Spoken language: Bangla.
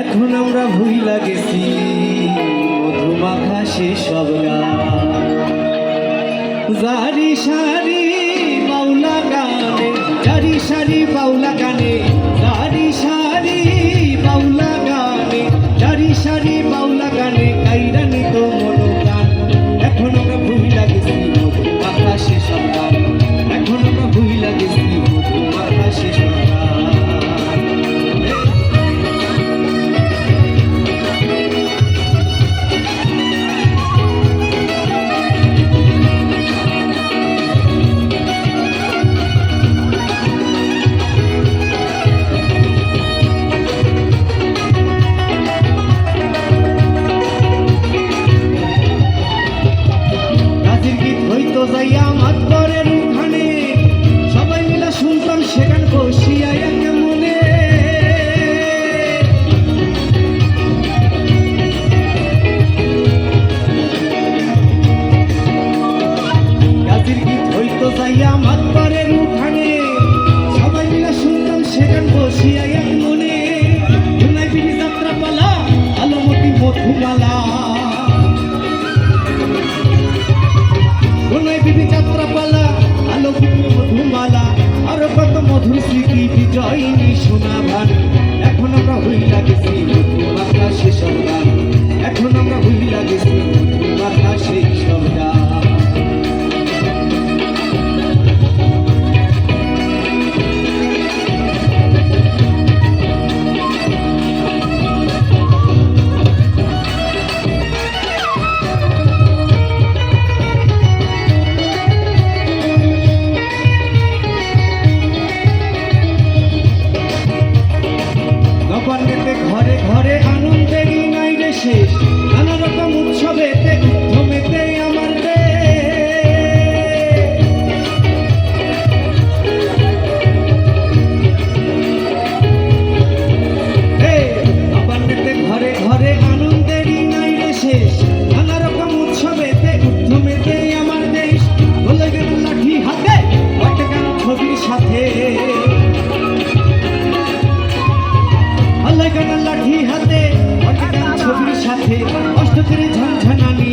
এখন আমরা ভুইলা গেছি মধুমাখা সেসব গান। জারি সারি বাউলা গানে, জারি সারি বাউলা গানে, জারি সারি বাউলা গানে, জারি সারি বাউলা গানে। যাইয়া মাতবরের উঠানে সবাই মিলা শুনতাম সেখান বসিয়া একে মনে। রাজির গীত হইতো যাইয়া মাতবরের উঠানে সবাই মিলা শুনতাম সেখান বসিয়া এক মনে। যাত্রা পালা আলোমতি মধুমালা। কোনায় বিবি যাত্রা পালা আলো মধুমালা, আরও কত মধুর সোনা ভান এখন আমরা হইলা গেছি মধুমাখা শেষ গান লাঠি হাতে ছবির সাথে অষ্ট করে ঝনঝনানি।